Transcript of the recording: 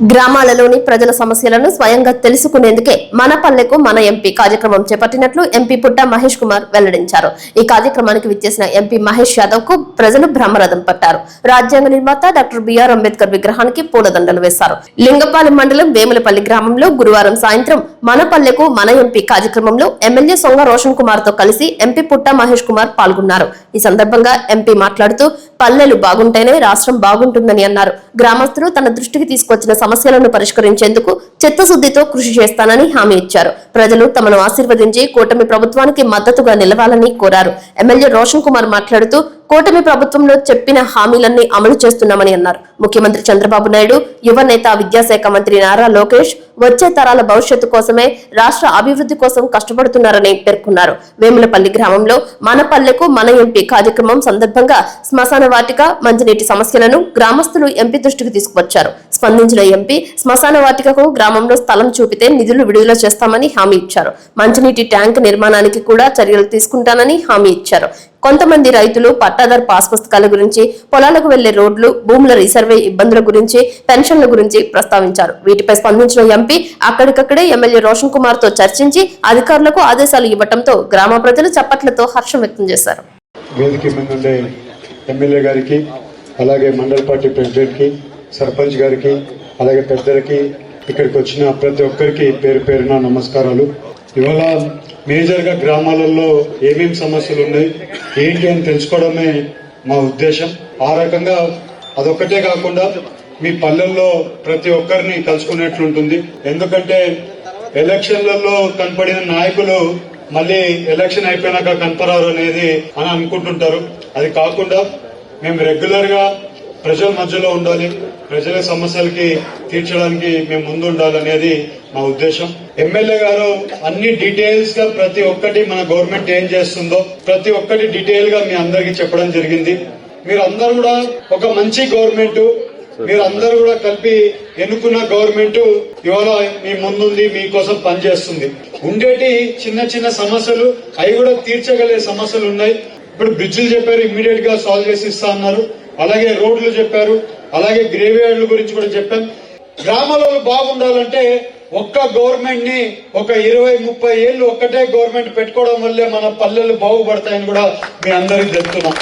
గ్రామాలలోని ప్రజల సమస్యలను స్వయంగా తెలుసుకునేందుకే మన పల్లెకు మన ఎంపీ కార్యక్రమం చేపట్టినట్లు ఎంపీ పుట్ట మహేష్ కుమార్ వెల్లడించారు. ఈ కార్యక్రమానికి విచ్చేసిన ఎంపీ మహేష్ యాదవ్కు ప్రజలు బ్రహ్మరథం పట్టారు. రాజ్యాంగ నిర్మాత డాక్టర్ బిఆర్ అంబేద్కర్ విగ్రహానికి పూలదండలు వేశారు. లింగపాలెం మండలం వేములపల్లి గ్రామంలో గురువారం సాయంత్రం మన పల్లెకు మన ఎంపీ కార్యక్రమంలో ఎమ్మెల్యే సొంగ రోషన్ కుమార్తో కలిసి ఎంపీ పుట్ట మహేష్ కుమార్ పాల్గొన్నారు. ఈ సందర్భంగా ఎంపీ మాట్లాడుతూ పల్లెలు బాగుంటేనే రాష్ట్రం బాగుంటుందని అన్నారు. గ్రామస్తులు తన దృష్టికి తీసుకొచ్చిన సమస్యలను పరిష్కరించేందుకు చిత్తశుద్ధితో కృషి చేస్తానని హామీ ఇచ్చారు. ప్రజలు తమను ఆశీర్వదించి కూటమి ప్రభుత్వానికి మద్దతుగా నిలవాలని కోరారు. ఎమ్మెల్యే రోషన్ కుమార్ మాట్లాడుతూ కూటమి ప్రభుత్వంలో చెప్పిన హామీలన్నీ అమలు చేస్తున్నామని అన్నారు. ముఖ్యమంత్రి చంద్రబాబు నాయుడు యువ నేత విద్యాశాఖ మంత్రి నారా లోకేష్ వచ్చే తరాల భవిష్యత్తు కోసమే రాష్ట్ర అభివృద్ధి కోసం కష్టపడుతున్నారని పేర్కొన్నారు. వేములపల్లి గ్రామంలో మన పల్లెకు మన ఎంపీ కార్యక్రమం సందర్భంగా శ్మశాన వాటిక మంచినీటి సమస్యలను గ్రామస్తులు ఎంపీ దృష్టికి తీసుకువచ్చారు. స్పందించిన ఎంపీ శ్మశాన వాటికకు గ్రామంలో స్థలం చూపితే నిధులు విడుదల చేస్తామని హామీ ఇచ్చారు. మంచినీటి ట్యాంక్ నిర్మాణానికి కూడా చర్యలు తీసుకుంటానని హామీ ఇచ్చారు. కొంతమంది రైతులు పట్టాదారు పాస్ పుస్తకాల గురించి పొలాలకు వెళ్ళే రోడ్లు భూముల రీసర్వే ఇబ్బందుల గురించి పెన్షన్ల గురించి ప్రస్తావించారు. వీటిపై స్పందించిన ఎంపీ అక్కడికక్కడే ఎమ్మెల్యే రోషన్ కుమార్తో చర్చించి అధికారులకు ఆదేశాలు ఇవ్వడంతో గ్రామ ప్రజలు చప్పట్లతో హర్షం వ్యక్తం చేశారు. ఎమ్మెల్యే గారికి అలాగే మండల పార్టీ ప్రెసిడెంట్కి సర్పంచ్ గారికి అలాగే పెద్దలకి ఇక్కడికి వచ్చిన ప్రతి ఒక్కరికి పేరు పేరున నమస్కారాలు. ఇవాళ మేజర్గా గ్రామాలలో ఏమేం సమస్యలు ఉన్నాయి ఏంటి అని తెలుసుకోవడమే మా ఉద్దేశం. ఆ రకంగా అదొక్కటే కాకుండా మీ పల్లెల్లో ప్రతి ఒక్కరిని కలుసుకునేట్లుంటుంది. ఎందుకంటే ఎలక్షన్లలో కనపడిన నాయకులు మళ్ళీ ఎలక్షన్ అయిపోయినాక కనపరారు అనేది అని అనుకుంటుంటారు. అది కాకుండా మేము రెగ్యులర్గా ప్రజల మధ్యలో ఉండాలి ప్రజల సమస్యలకి తీర్చడానికి మేము ముందు ఉండాలనేది మా ఉద్దేశం. ఎమ్మెల్యే గారు అన్ని డీటెయిల్స్గా ప్రతి ఒక్కటి మన గవర్నమెంట్ ఏం చేస్తుందో ప్రతి ఒక్కటి డీటెయిల్గా మీ అందరికి చెప్పడం జరిగింది. మీరు అందరు కూడా ఒక మంచి గవర్నమెంట్ మీరు అందరు కూడా కలిపి ఎన్నుకున్న గవర్నమెంట్ ఇవాళ మీ ముందుంది మీకోసం పనిచేస్తుంది. ఉండేటి చిన్న చిన్న సమస్యలు అవి కూడా తీర్చగలిగే సమస్యలు ఉన్నాయి. ఇప్పుడు బ్రిడ్జిలు చెప్పారు ఇమ్మీడియట్గా సాల్వ్ చేసి ఇస్తా అన్నారు. అలాగే రోడ్లు చెప్పారు అలాగే గ్రేవ్యార్డ్ల గురించి కూడా చెప్పాం. గ్రామాలలో బాగుండాలంటే ఒక్క గవర్నమెంట్ని ఒక ఇరవై ముప్పై ఏళ్ళు ఒక్కటే గవర్నమెంట్ పెట్టుకోవడం వల్లే మన పల్లెలు బాగుపడతాయని కూడా మీ అందరికి చెప్తున్నాం.